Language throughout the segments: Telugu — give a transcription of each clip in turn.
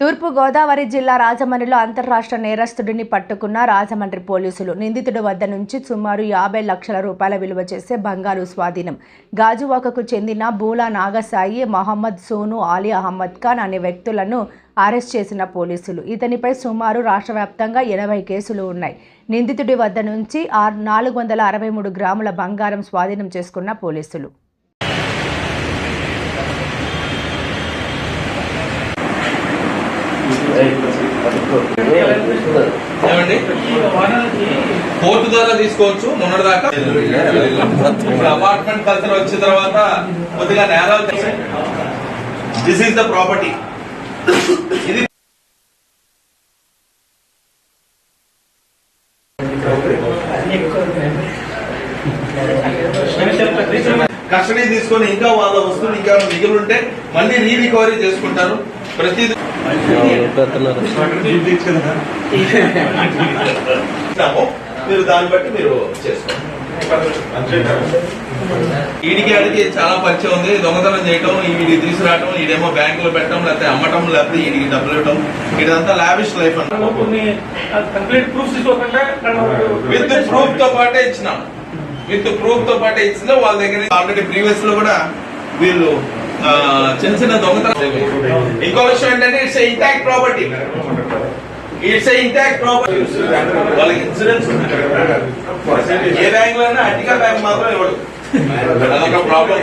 తూర్పు గోదావరి జిల్లా రాజమండ్రిలో అంతర్రాష్ట్ర నేరస్తుడిని పట్టుకున్న రాజమండ్రి పోలీసులు నిందితుడి వద్ద నుంచి సుమారు యాభై లక్షల రూపాయల విలువ చేసే బంగారు స్వాధీనం. గాజువాకకు చెందిన బూలా నాగసాయి మహమ్మద్ సోను అలీ అహ్మద్ ఖాన్ అనే వ్యక్తులను అరెస్ట్ చేసిన పోలీసులు. ఇతనిపై సుమారు రాష్ట్ర వ్యాప్తంగా ఎనభై కేసులు ఉన్నాయి. నిందితుడి వద్ద నుంచి ఆరు నాలుగు వందల అరవై మూడు గ్రాముల బంగారం స్వాధీనం చేసుకున్న పోలీసులు. కోర్టు ద్వారా తీసుకోవచ్చు మొన్నటి దాకా. ఇప్పుడు అపార్ట్మెంట్ కల్చర్ వచ్చిన తర్వాత కొద్దిగా నేరాలు దిస్ ఈస్ ద ప్రాపర్టీ ఇది కస్టడీ తీసుకొని ఇంకా వాళ్ళ వస్తువులు ఇంకా మిగిలి ఉంటే మళ్ళీ రీ రికవరీ చేసుకుంటారు. ప్రతి. మీరు దాన్ని బట్టి మీరు చేసుకోండి. వీడికి ఆడికి చాలా పరిచయం ఉంది. దొంగతనం చేయటం వీడికి తీసుకురావటం ఈడేమో బ్యాంకులో పెట్టడం లేకపోతే అమ్మటం లేకపోతే వీడికి డబ్బులు ఇవ్వటం. ఇదంతా లావిష్ లైఫ్ అంట కొన్ని కంప్లీట్ ప్రూఫ్ తీసుకోకుండా విత్ ప్రూఫ్తో పాటే ఇచ్చినాం. విత్ ప్రూఫ్తో పాటు ఇచ్చిన వాళ్ళ దగ్గర ఆల్రెడీ ప్రీవియస్లో కూడా వీళ్ళు చిన్న చిన్న దొంగతనం ఇంకో విషయం ఏంటంటే it's intact property it's intact property వాళ్ళకి ఇన్సూరెన్స్ ఏ బ్యాంక్లో అయినా బ్యాంక్ మాత్రం ఇవ్వడు. అదొక ప్రాబ్లం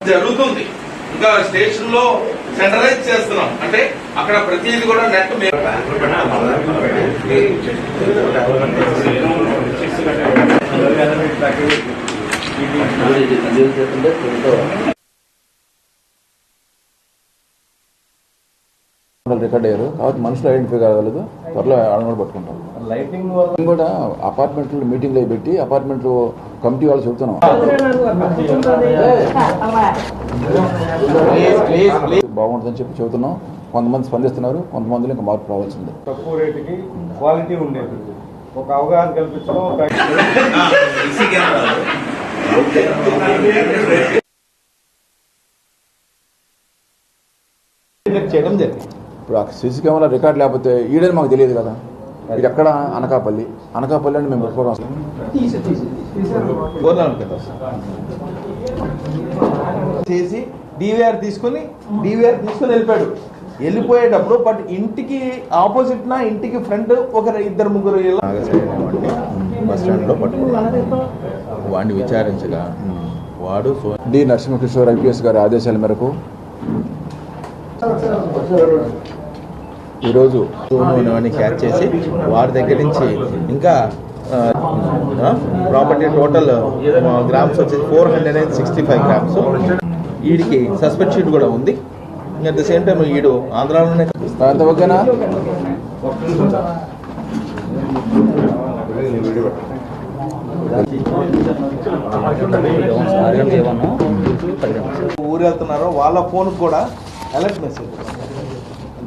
జరుగుతుంది. ఇంకా స్టేషన్లో సెంట్రలైజ్ చేస్తున్నాం. అంటే అక్కడ ప్రతిదీ కూడా నెట్ రికార్డ్ అయ్యారు. కాబట్టి మనుషులు ఐడెంటిఫై కాగలదు త్వరలో ఆడమని పట్టుకుంటాం లైటింగ్ కూడా అపార్ట్మెంట్లో మీటింగ్లో పెట్టి అపార్ట్మెంట్ కమిటీ వాళ్ళు చెబుతున్నాం బాగుంటుందని చెప్పి చెబుతున్నాం. కొంతమంది స్పందిస్తున్నారు. కొంతమందిలో ఇంకా మార్పు రావాల్సిందే. తక్కువ రేటుకి క్వాలిటీ ఉండేది. ఒక అవగాహన కల్పించడం చేయడం జరిగింది ఇప్పుడు ఆ సీసీ కెమెరా రికార్డ్ లేకపోతే ఈడని మాకు తెలియదు కదా. ఇది ఎక్కడ? అనకాపల్లి. అనకాపల్లి అని మేము పెట్టుకోవడం చేసి డివిఆర్ తీసుకుని డివిఆర్ తీసుకుని వెళ్ళిపోయాడు. వెళ్ళిపోయేటప్పుడు బట్ ఇంటికి ఆపోజిట్ నా ఇంటికి ఫ్రంట్ ఒక ఇద్దరు ముగ్గురు ఇలా బస్ స్టాండ్లో పట్టుకున్నాను వాడిని విచారించగా వాడు డి నరసింహకిషోర్ ఐపీఎస్ గారి ఆదేశాల మేరకు ఈరోజు వాడిని క్యాచ్ చేసి వాడి దగ్గర నుంచి ఇంకా ప్రాపర్టీ టోటల్ గ్రామ్స్ వచ్చేసి four hundred and sixty five grams. వీడికి సస్పెక్ట్ షీట్ కూడా ఉంది. అట్ ద సేమ్ టైం వీడు ఆంధ్రాలోనే ఓకేనా ఊరు వెళ్తున్నారో వాళ్ళ ఫోన్ కూడా alert message